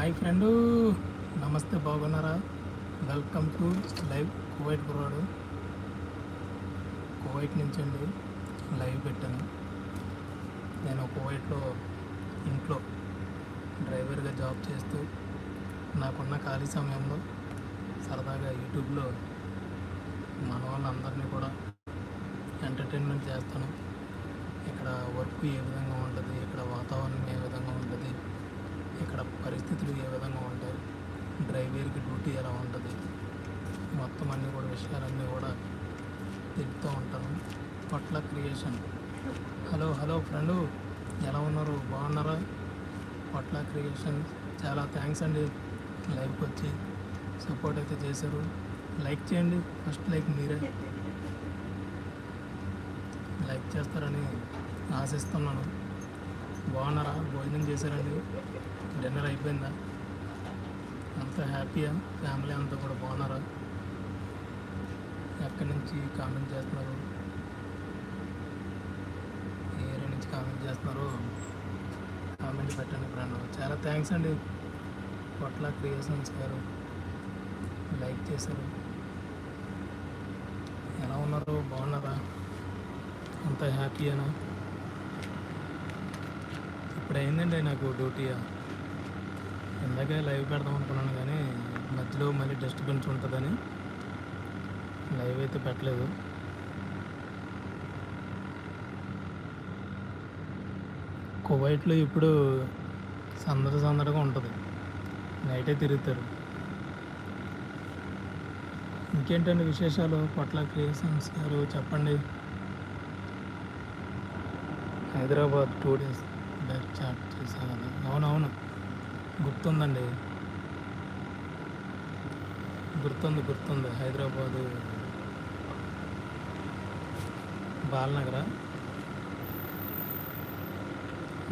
Hi friend. నమస్తే బాగున్నారా? Welcome to live Kuwait కుర్రాడు కువైట్ నుంచి అండి లైవ్ పెట్టాను. నేను కువైట్లో ఇంట్లో డ్రైవర్గా జాబ్ చేస్తూ నాకున్న ఖాళీ సమయంలో సరదాగా యూట్యూబ్లో మన వాళ్ళందరినీ కూడా ఎంటర్టైన్మెంట్ చేస్తాను. ఇక్కడ వర్క్ ఏ విధంగా ఉంటుంది? ఇక్కడ వాతావరణం ఏ విధంగా ఉంటుంది? ఇక్కడ పరిస్థితులు ఏ విధంగా ఉంటాయి? డ్రైవర్కి డ్యూటీ ఎలా ఉంటుంది? మొత్తం అన్ని కూడా విషయాలన్నీ కూడా తెలుపుతూ ఉంటాను. పట్ల క్రియేషన్. హలో హలో ఫ్రెండు ఎలా ఉన్నారు? బాగున్నారా? పట్ల క్రియేషన్. చాలా థ్యాంక్స్ అండి. లైవ్కి వచ్చి సపోర్ట్ అయితే చేశారు. లైక్ చేయండి. ఫస్ట్ లైక్ మీరే. లైక్ చేస్తారని ఆశిస్తున్నాను. బాగున్నారా? భోజనం చేశారండి? డిన్నర్ అయిపోయిందా? అంత హ్యాపీయా? ఫ్యామిలీ అంతా కూడా బాగున్నారా? ఎక్కడి నుంచి కామెంట్ చేస్తున్నారు? ఏ ఏరియా నుంచి కామెంట్ చేస్తున్నారో? కామెంట్ పెట్టండి ఫ్రెండ్. చాలా థ్యాంక్స్ అండి. పొట్ల క్రియేషన్స్ గారు. లైక్ చేశారు. ఎలా ఉన్నారు? బాగున్నారా? అంత హ్యాపీయేనా? ఇప్పుడు అయిందండి నాకు డ్యూటీయా? అలాగే లైవ్ పెడదాం అనుకున్నాను కానీ మధ్యలో మళ్ళీ డిస్టర్బెన్స్ ఉంటుందని లైవ్ అయితే పెట్టలేదు. కువైట్లో ఇప్పుడు సందడి సందడిగా ఉంటుంది. నైటే తిరుగుతారు. ఇంకేంటండి విశేషాలు? పట్ల క్రియేషన్స్ గారు చెప్పండి. Hyderabad two days back chat చేశాను కదా. అవునవును. గుర్తుందండి. గుర్తుంది గుర్తుంది. హైదరాబాదు బాలనగర.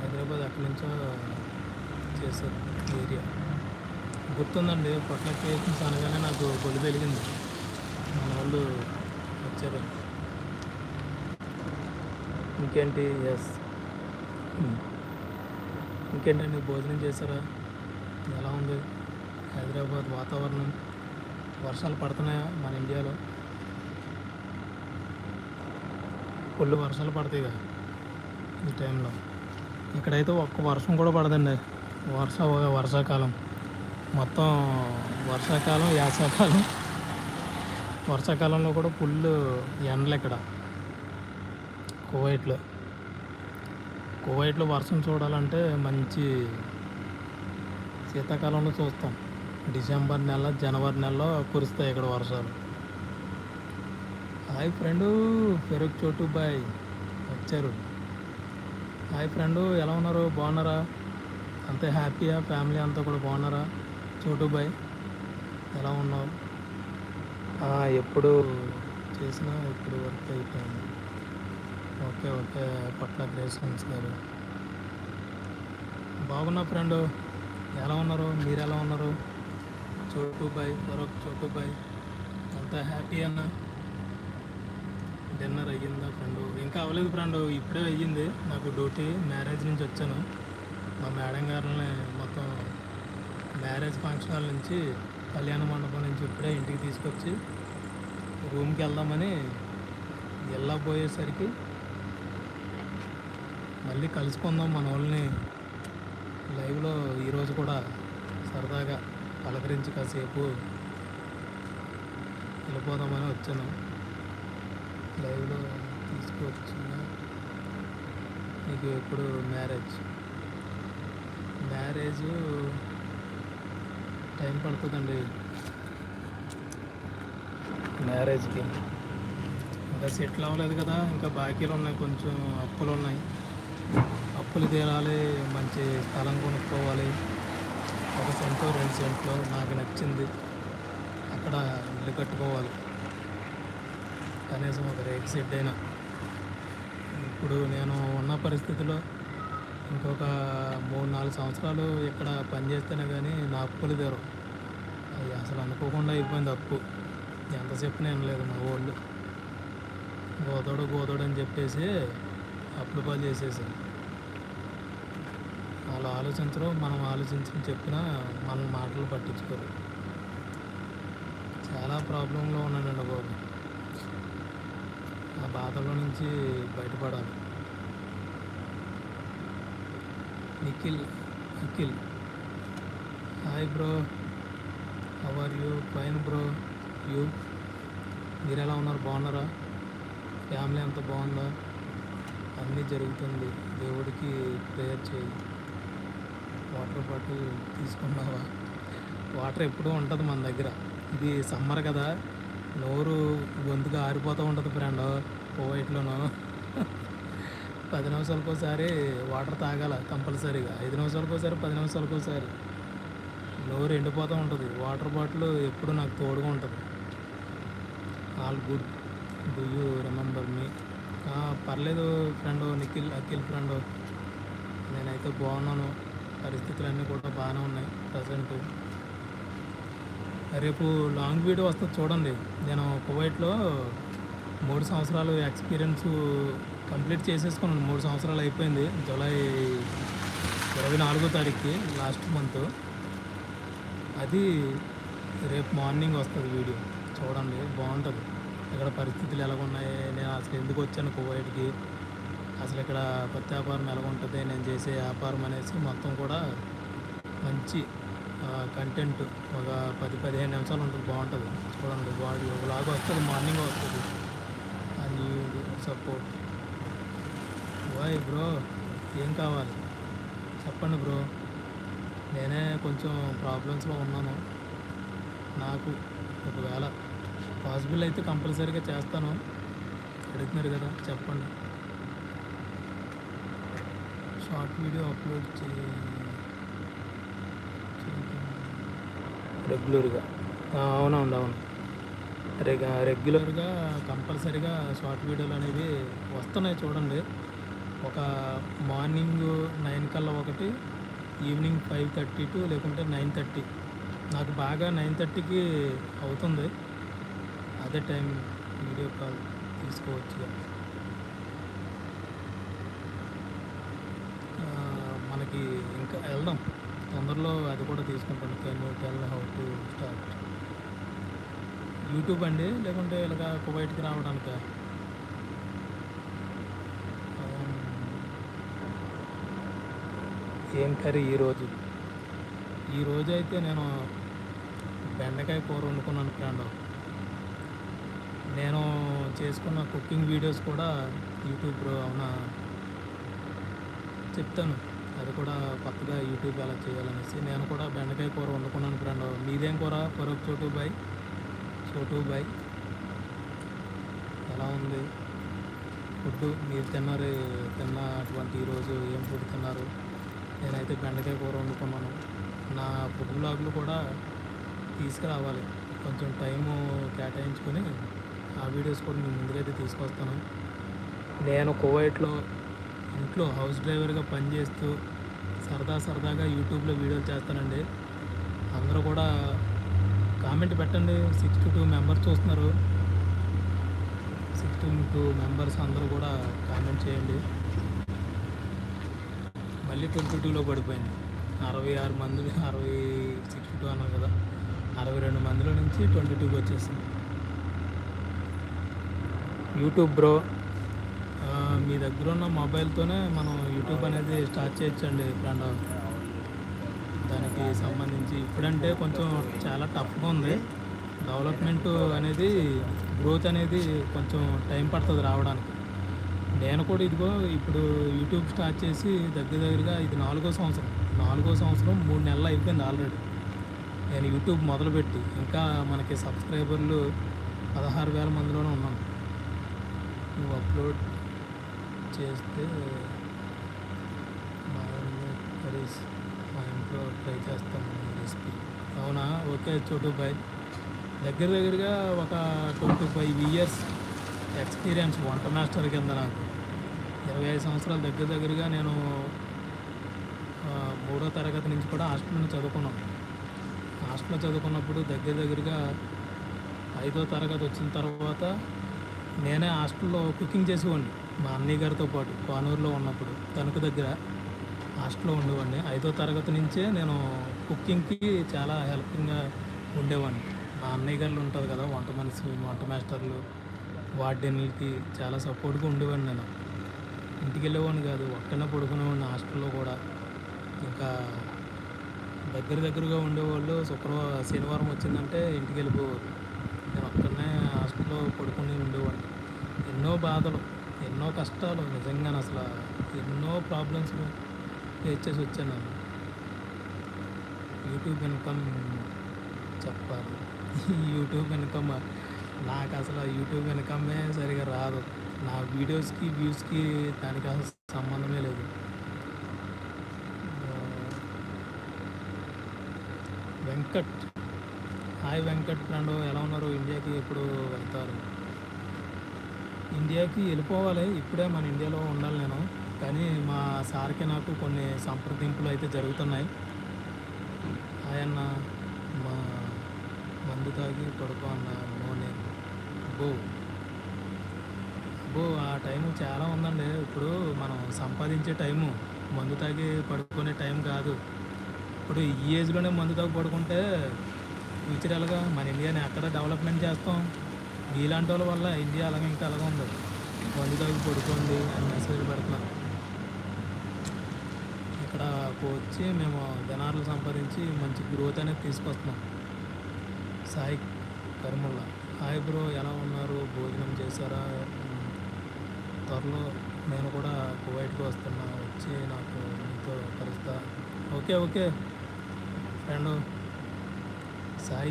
హైదరాబాద్ అక్కడి నుంచో చేశారు ఏరియా. గుర్తుందండి పట్ల క్రియేషన్స్ అనగానే నాకు గొలు వెలిగింది మన వాళ్ళు వచ్చారు. ఇంకేంటి? ఎస్. ఇంకేంటండి? భోజనం చేశారా? ఎలా ఉంది? హైదరాబాద్ వాతావరణం వర్షాలు పడుతున్నాయా మన ఇండియాలో? ఫుల్ వర్షాలు పడతాయిగా ఈ టైంలో. ఇక్కడైతే ఒక్క వర్షం కూడా పడదండి. వర్ష వర్షాకాలం. మొత్తం వర్షాకాలం యాసకాలం వర్షాకాలంలో కూడా ఫుల్ ఎండలు ఇక్కడ. కువైట్లో. కువైట్లో వర్షం చూడాలంటే మంచి శీతాకాలంలో చూస్తాం. డిసెంబర్ నెల జనవరి నెలలో కురుస్తాయి ఇక్కడ వర్షాలు. హాయ్ ఫ్రెండు పెరుగు చోటు బాయ్. వచ్చారు. హాయ్ ఫ్రెండు ఎలా ఉన్నారు? బాగున్నారా? అంతే హ్యాపీయా? ఫ్యామిలీ అంతా కూడా బాగున్నారా? చోటు బాయ్ ఎలా ఉన్నావు? ఎప్పుడు చేసినా ఇప్పుడు వర్క్ అయిపోయింది. ఓకే ఓకే పట్ల క్రియేషన్స్ గారు. బాగున్నా ఫ్రెండ్. ఎలా ఉన్నారు? మీరు ఎలా ఉన్నారు? చోటు బాయ్ ఫరూక్ చోటు బాయ్ అంతా హ్యాపీ అన్న. డిన్నర్ అయ్యిందా ఫ్రెండ్? ఇంకా అవ్వలేదు ఫ్రెండ్ ఇప్పుడే అయ్యింది. నాకు డ్యూటీ మ్యారేజ్ నుంచి వచ్చాను. మా మేడం గారిని మొత్తం మ్యారేజ్ ఫంక్షన్ హాల్ నుంచి కళ్యాణ మండపం నుంచి ఇప్పుడే ఇంటికి తీసుకొచ్చి రూమ్కి వెళ్దామని వెళ్ళబోయేసరికి మళ్ళీ కలుసుకుందాం మన వాళ్ళని. లైవ్లో ఈరోజు కూడా సరదాగా పలకరించి కాసేపు వెళ్ళిపోదామని వచ్చాను. లైవ్లో తీసుకొచ్చిన మీకు ఎప్పుడు మ్యారేజ్? మ్యారేజ్ టైం పడుతుందండి. మ్యారేజ్కి. ఇంకా సెటిల్ అవ్వలేదు కదా ఇంకా బాకీలు ఉన్నాయి కొంచెం అప్పులు ఉన్నాయి. అప్పులు తీరాలి మంచి స్థలం కొనుక్కోవాలి. ఒక సెంటు రెండు సెంట్లు నాకు నచ్చింది. అక్కడ ఇల్లు కట్టుకోవాలి. కనీసం ఒక రేట్ సెట్ అయినా. ఇప్పుడు నేను ఉన్న పరిస్థితిలో ఇంకొక మూడు నాలుగు సంవత్సరాలు ఇక్కడ పనిచేస్తేనే కానీ నా అప్పులు తీరు అది అసలు అనుకోకుండా అయిపోయింది అప్పు. ఎంత చెప్పినా వినలేదు మా వాళ్ళు గోదోడు గోదోడు అని చెప్పేసి అప్పులు పాలు చేసేసారు. వాళ్ళు ఆలోచించరు మనం ఆలోచించని చెప్పినా మన మాటలు పట్టించుకోరు. చాలా ప్రాబ్లంలో ఉన్నానండి బాబు. ఆ బాధలో నుంచి బయటపడాలి. Nikhil Nikhil. Hi bro. How are you? Fine bro. You? మీరు ఎలా ఉన్నారు? బాగున్నారా? ఫ్యామిలీ అంతా బాగుందా? అన్నీ జరుగుతుంది. దేవుడికి ప్రేయర్ చేయి. వాటర్ బాటిల్ తీసుకున్నావా? వాటర్ ఎప్పుడూ ఉంటుంది మన దగ్గర. ఇది సమ్మర్ కదా. నోరు గొంతుగా ఆరిపోతూ ఉంటుంది ఫ్రెండ్. కోవైట్లోనూ పది నిమిషాలకు ఒకసారి వాటర్ తాగాల కంపల్సరీగా. ఐదు నిమిషాలకు ఒకసారి పది నిమిషాలకు ఒకసారి నోరు ఎండిపోతూ ఉంటుంది. వాటర్ బాటిల్ ఎప్పుడు నాకు తోడుగా ఉంటుంది. All good. Do you remember me? పర్లేదు ఫ్రెండ్ నిఖిల్ అఖిల్ ఫ్రెండ్. నేనైతే బాగున్నాను. పరిస్థితులన్నీ కూడా బాగానే ఉన్నాయి ప్రజెంట్. రేపు లాంగ్ వీడియో వస్తుంది చూడండి. నేను కువైట్లో మూడు సంవత్సరాలు ఎక్స్పీరియన్స్ కంప్లీట్ చేసేసుకున్నాను. మూడు సంవత్సరాలు అయిపోయింది. జూలై ఇరవై నాలుగో తారీఖుకి లాస్ట్ మంత్. అది రేపు మార్నింగ్ వస్తుంది వీడియో. చూడండి బాగుంటుంది. ఇక్కడ పరిస్థితులు ఎలా ఉన్నాయి నేను అసలు ఎందుకు వచ్చాను కువైట్కి? అసలు ఇక్కడ పత్తి వ్యాపారం ఎలా ఉంటుంది? నేను చేసే వ్యాపారం అనేసి మొత్తం కూడా మంచి కంటెంట్ ఒక పది పదిహేను నిమిషాలు ఉంటుంది బాగుంటుంది. చూడండి బాడీ ఒకలాగా వస్తుంది మార్నింగ్ వస్తుంది. అని సపోర్ట్ వాయ్ బ్రో ఏం కావాలి? చెప్పండి బ్రో. నేనే కొంచెం ప్రాబ్లమ్స్లో ఉన్నాను. నాకు ఒకవేళ పాసిబుల్ అయితే కంపల్సరీగా చేస్తాను. అడుగుతున్నారు కదా చెప్పండి. షార్ట్ వీడియో అప్లోడ్ చే రెగ్యులర్గా. అవునవును అవును. రెగ్ రెగ్యులర్గా కంపల్సరీగా షార్ట్ వీడియోలు అనేవి వస్తున్నాయి చూడండి. ఒక మార్నింగ్ నైన్ కల్లా ఒకటి ఈవినింగ్ ఫైవ్ థర్టీ టు లేకుంటే నైన్ థర్టీ. నాకు బాగా నైన్ థర్టీకి అవుతుంది. అదే టైం వీడియో కాల్ తీసుకోవచ్చు ఆ, మనకి ఇంకా వెళ్దాం. తొందరలో అది కూడా తీసుకుంటాను. Can you tell how to start YouTube అండి? లేకుంటే ఇలాగా కువైట్కి రావడానికి? ఏం కర్రీ ఈరోజు ఈరోజు అయితే నేను బెండకాయ కూర వండుకున్నాను ఫ్రెండ్. నేను చేసుకున్న కుకింగ్ వీడియోస్ కూడా యూట్యూబ్లో అవునా? చెప్తాను. అది కూడా కొత్తగా యూట్యూబ్ ఎలా చేయాలనేసి నేను కూడా బెండకాయ కూర వండుకున్నాను ఫ్రెండ్. మీదేం కూర? ఫరూక్ చోటు బాయ్ చోటు బాయ్ ఎలా ఉంది? ఫుడ్ మీరు తిన్నారు తిన్నటువంటి ఈరోజు ఏం ఫుడ్ తిన్నారు? నేనైతే బెండకాయ కూర వండుకున్నాను. నా ఫుడ్ బ్లాగులు కూడా తీసుకురావాలి. కొంచెం టైము కేటాయించుకొని ఆ వీడియోస్ కూడా నేను ముందుకైతే తీసుకొస్తాను. నేను కువైట్లో ఇంట్లో హౌస్ డ్రైవర్గా పనిచేస్తూ సరదా సరదాగా యూట్యూబ్లో వీడియోలు చేస్తానండి. అందరూ కూడా కామెంట్ పెట్టండి. సిక్స్టీ టూ మెంబర్స్ చూస్తున్నారు. సిక్స్టీ టూ మెంబర్స్ అందరూ కూడా కామెంట్ చేయండి. మళ్ళీ ట్వంటీ టూలో పడిపోయింది. అరవై ఆరు మంది అరవై సిక్స్టీ టూ అన్నాను కదా. అరవై రెండు మందిలో నుంచి ట్వంటీ టూకి వచ్చేసింది. యూట్యూబ్ బ్రో మీ దగ్గర ఉన్న మొబైల్తోనే మనం యూట్యూబ్ అనేది స్టార్ట్ చేయొచ్చండి ఫ్రెండ్ దానికి సంబంధించి ఇప్పుడంటే కొంచెం చాలా టఫ్గా ఉంది. డెవలప్మెంట్ అనేది గ్రోత్ అనేది కొంచెం టైం పడుతుంది రావడానికి. నేను కూడా ఇదిగో ఇప్పుడు యూట్యూబ్ స్టార్ట్ చేసి దగ్గర దగ్గరగా ఇది నాలుగో సంవత్సరం. నాలుగో సంవత్సరం మూడు నెలలు అయిపోయింది ఆల్రెడీ నేను యూట్యూబ్ మొదలుపెట్టి ఇంకా మనకి సబ్స్క్రైబర్లు పదహారు వేల మందిలోనే ఉన్నాను. నువ్వు అప్లోడ్ చేస్తే మా ఇంట్లో కర్రీస్ మా ఇంట్లో ట్రై చేస్తాం రెసిపీ. అవునా? ఓకే చోటు బాయ్. దగ్గర దగ్గరగా ఒక ట్వంటీ ఫైవ్ ఇయర్స్ ఎక్స్పీరియన్స్ వంట మాస్టర్ కింద నాకు. ఇరవై ఐదు సంవత్సరాల దగ్గర దగ్గరగా నేను మూడో తరగతి నుంచి కూడా హాస్టల్లో చదువుకున్నాను హాస్టల్లో చదువుకున్నప్పుడు దగ్గర దగ్గరగా ఐదో తరగతి వచ్చిన తర్వాత నేనే హాస్టల్లో కుకింగ్ చేసేవాడిని. మా అన్నయ్య గారితో పాటు కోనూరులో ఉన్నప్పుడు తణుకు దగ్గర హాస్టల్లో ఉండేవాడిని. ఐదో తరగతి నుంచే నేను కుకింగ్కి చాలా హెల్పింగ్గా ఉండేవాడిని. మా అన్నయ్య గారు ఉంటుంది కదా వంట మనిషి వంట మాస్టర్లు వార్డెన్లకి చాలా సపోర్ట్గా ఉండేవాడిని నేను. ఇంటికి వెళ్ళేవాడిని కాదు ఒక్కనే పడుకునేవాడిని హాస్టల్లో కూడా. ఇంకా దగ్గర దగ్గరగా ఉండేవాళ్ళు శుక్రవారం శనివారం వచ్చిందంటే ఇంటికి వెళ్ళిపోవాలి నేను ఒక్కనే హాస్టల్లో పడుకుని ఉండేవాడిని. ఎన్నో బాధలు. ఎన్నో కష్టాలు నిజంగా అసలు ఎన్నో ప్రాబ్లమ్స్ ఫేస్ చేసి వచ్చాను నేను. యూట్యూబ్ ఇన్కమ్ చెప్పాలి. యూట్యూబ్ ఇన్కమ్ నాకు అసలు యూట్యూబ్ ఇన్కమే సరిగా రాదు. నా వీడియోస్కి వ్యూస్కి దానికి అసలు సంబంధమే లేదు. వెంకట్. హాయ్ వెంకట్ ఫ్రెండ్ ఎలా ఉన్నారు? ఇండియాకి ఎప్పుడు వెళ్తారు? ఇండియాకి వెళ్ళిపోవాలి. ఇప్పుడే మన ఇండియాలో ఉండాలి నేను. కానీ మా సార్కి నాకు కొన్ని సంప్రదింపులు అయితే జరుగుతున్నాయి. ఆయన మా మందు తాగి పడుకో అన్న మోనే అబ్బో. బో ఆ టైం చాలా ఉందండి. ఇప్పుడు మనం సంపాదించే టైము మందు తాగి పడుకునే టైం కాదు. ఇప్పుడు ఈ ఏజ్లోనే మందు తాగి పడుకుంటే ఫ్యూచర్ ఎలాగా? మన ఇండియాని ఎక్కడ డెవలప్మెంట్ చేస్తాం? మీలాంటి వాళ్ళ వల్ల ఇండియా అలాగే ఇంకా అలాగే ఉంది. మందు తాగి పడుకోండి అని మెసేజ్ పెడుతున్నారు. ఇక్కడ వచ్చి మేము జనాలు సంపాదించి మంచి గ్రోత్ అనేది తీసుకొస్తున్నాం. సాయి కరిముల్లా. హాయ్ బ్రో ఎలా ఉన్నారు? భోజనం చేశారా? త్వరలో నేను కూడా కువైట్కి వస్తున్నా వచ్చి నాకు మీతో కలుస్తా. Okay okay. ఫ్రెండ్. సాయి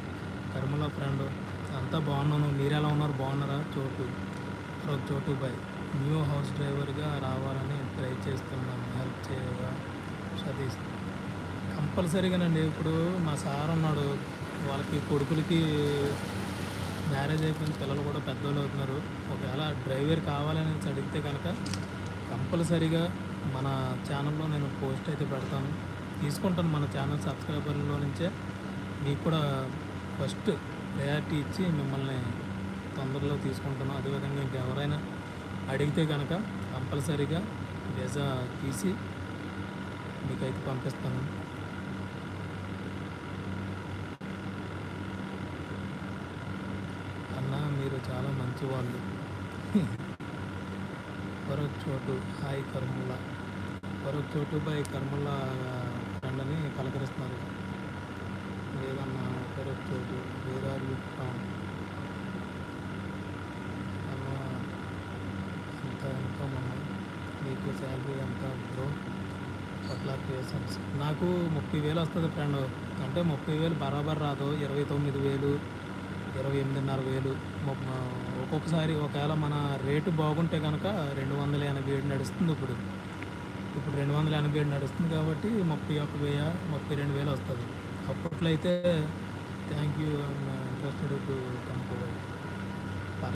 కర్మల ఫ్రెండ్. అంతా బాగున్నాను. మీరు ఎలా ఉన్నారు? బాగున్నారా? చోటు. ఒక చోటు బాయ్ న్యూ హౌస్ డ్రైవర్గా రావాలని ట్రై చేస్తున్నాను. హెల్ప్ చేయగా సతీష్. కంపల్సరీగానండి ఇప్పుడు మా సార్ ఉన్నాడు. వాళ్ళకి కొడుకులకి మ్యారేజ్ అయిపోయిన పిల్లలు కూడా పెద్దోళ్ళు అవుతున్నారు. ఒకవేళ డ్రైవర్ కావాలని అడిగితే కనుక కంపల్సరీగా మన ఛానల్లో నేను పోస్ట్ అయితే పెడతాను. తీసుకుంటాను మన ఛానల్ సబ్స్క్రైబర్లో నుంచే. మీకు కూడా ఫస్ట్ ప్రయారిటీ ఇచ్చి మిమ్మల్ని తొందరలో తీసుకుంటాను అదేవిధంగా ఇంకెవరైనా అడిగితే కనుక కంపల్సరీగా వీసా తీసి మీకైతే పంపిస్తాను. అన్న మీరు చాలా మంచి వాళ్ళు మరొక చోటు హాయ్ కర్ముల. మరొక చోటు బై కర్ముల ఫ్రెండ్ అని పలకరిస్తున్నారు. లేదన్నా మరొక వేర్ ఆర్ యూ ఫ్రమ్ అన్న ఎంత ఇన్కమ్ అన్న మీకు శాలరీ ఎంత బ్రో? పట్ల క్రియేషన్స్ నాకు ముప్పై వేలు వస్తుంది ఫ్రెండ్. అంటే ముప్పై వేలు బరాబర్ రాదు. ఇరవై తొమ్మిది వేలు ఇరవై ఎనిమిదిన్నర వేలు. ఒక్కొక్కసారి ఒకవేళ మన రేటు బాగుంటే కనుక రెండు వందల ఎనభై ఏడు నడుస్తుంది ఇప్పుడు. ఇప్పుడు రెండు వందల ఎనభై ఏడు నడుస్తుంది కాబట్టి ముప్పై ఒక వెయ్యి ముప్పై రెండు వేలు వస్తుంది. అప్పట్లో అయితే థ్యాంక్ యూ ఇంట్రెస్టెడ్ టు